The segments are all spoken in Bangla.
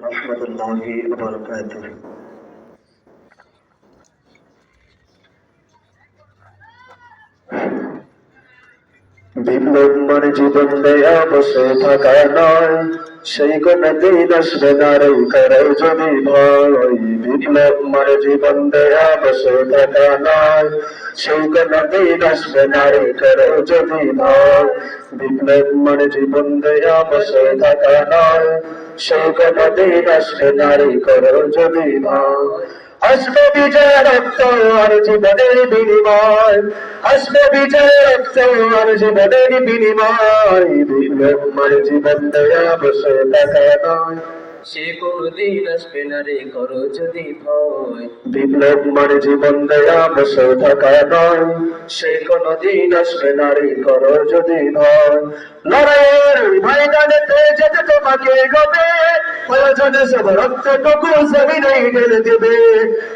ورحمة الله وبركاته বিপ্লব মানে জীবন দেয়া বসে থাকা নয় সেই কোন দিন আসবে নারী করে যদি ভয় বিপ্লব মানে জীবন দেয়া বসে থাকা নয় সেই কোন দিন আসবে নারী করে যদি ভয় বিপ্লব মানে জীবন দেয়া বসে থাকা নয় সেই কোন দিন আসবে নারী করে যদি আসবে বিজয় রক্ত আর জীবনের বিনিময়। আসবে বিজয় রক্ত আর জীবনের বিনিময়। জীবন দেয়া বসে থাকা নয়। সে কোনদিন আসবে না করো যদি ভয়। বিপ্লব মানে জীবন দেয়া বসে থাকা নয়। সে কোনদিন যদি ভয়। লড়াইয়ের ময়দানেতে যেতে তোমাকে গবে প্রয়োজনে সব রক্তটুকু জমিনে ঢেলে দেবে।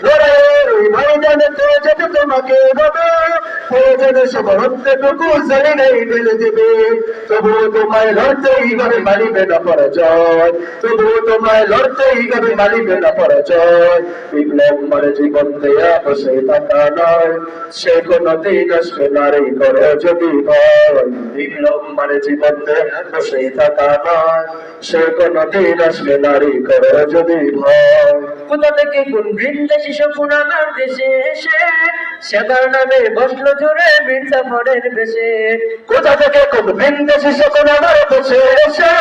লড়াইয়ের ময়দানেতে যেতে তোমাকে গবে। প্রয়োজনে সব রক্তটুকু জমিনেই ঢেলে দেবে তবুও তোমায় লড়তেই হবে মানিবে না পরাজয় তবুও তোমায় লড়তেই হবে মানিবে না পরাজয় বিপ্লব জীবন দেয়া বসে থাকা নয় সে কোনো আসবে নারী মানে দেশে এসে সেবার নামে বসল জোরে মির্জাফরের বেশে। কোথা থেকে কোন বিন্দেশি সকল আমার বসে এসে?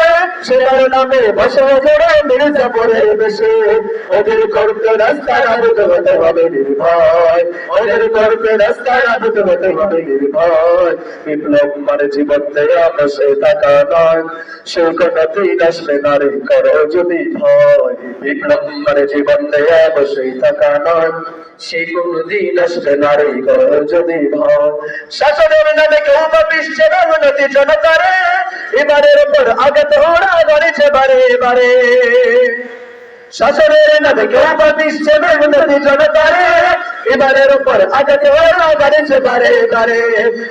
সেটার নামে বসে জোরে মির্জাপুরের বেশে। ওদের করতে রাস্তায় আবুত হতে হবে নির্ভয়। ওদের করতে রাস্তায় আবুত হতে হবে নির্ভয়। বিপ্লব মানে জীবন দেয়া বসে থাকা নয়। সে কোনো দিন নারী করো যদি ভয়। বিপ্লব মানে জীবন দেয়া বসে থাকা নয়। সে কোনদিন আসবে নারী করো যদি ভয় শাসনের নামে কেউ বা বিশ্বের উন্নতি জনতারে, এবারের উপর আঘাত ওরা গড়েছে বারে বারে। শাসনের নামে কেউ বা বিশ্বের উন্নতি জনতারে এবারের উপর আঘাত ওরা গড়েছে বারে বারে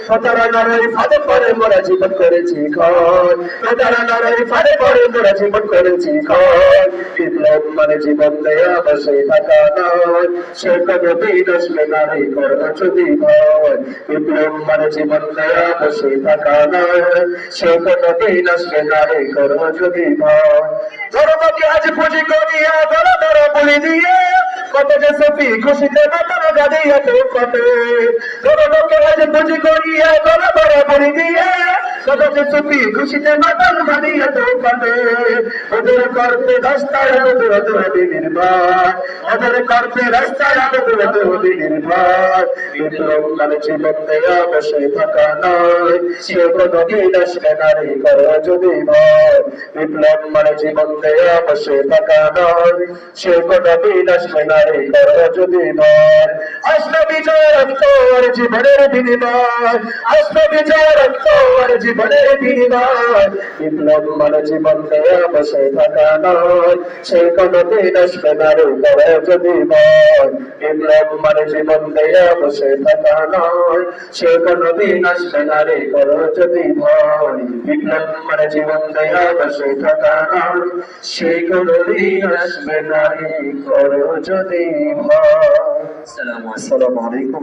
প্রতারণার ওই ফাঁদে পরে মোরা জীবন করেছি ক্ষয় প্রতারণার ওই ফাঁদে পরে মোরা জীবন করেছি ক্ষয় বিপ্লব মানে জীবন দেয়া বসে থাকা নয়। সে কোনো দিন আসবে নারী করো যদি ভয় বিপ্লব মানে জীবন দেয়া বসে থাকা নয়। সে কোনো দিন আসবে নারী করো যদি ভয় ধর্মকে আজ পুঁজি করিয়া ধরো ধরো বলি দিয়ে, কত যে সফি খুশিতে মাতার গাদিয়া তো কত ধর্মকে আজ পুঁজি করিয়া বলি দিয়ে যে সফি খুশিতে মাতার গাদিয়া তো কত ওদের করতে রাস্তায় ওদের হবে নির্বাণ ওদের করতে রাস্তায় ওদের হবে নির্বাণ বিপ্লব মানে জীবন দেয়া বসে থাকা নয়। সে কোনো দিন আসবে নারী করো যদি ভয় বিপ্লব মানে জীবন দেয়া বসে থাকা নয়। সে কোনো দিন আসবে নারী করো যদি ভয় আসবে বিজয় রক্ত জীবনের বিনিময়। আসবে বিজয় রক্ত আর জীবনের বিনিময় বিপ্লব মানে জীবন দেয়া বসে থাকা নয়। আসবে নারী করো যদি ভয় বিপ্লব মানে জীবন দেয়া বসে থাকা নয়। সে কোনো দিন আসবে নারী করো যদি ভয় বিপ্লব মানে জীবন দেয়া বসে থাকা নয়। আসবে নারী করো যদি ভয় সালাম আসসালামু আলাইকুম।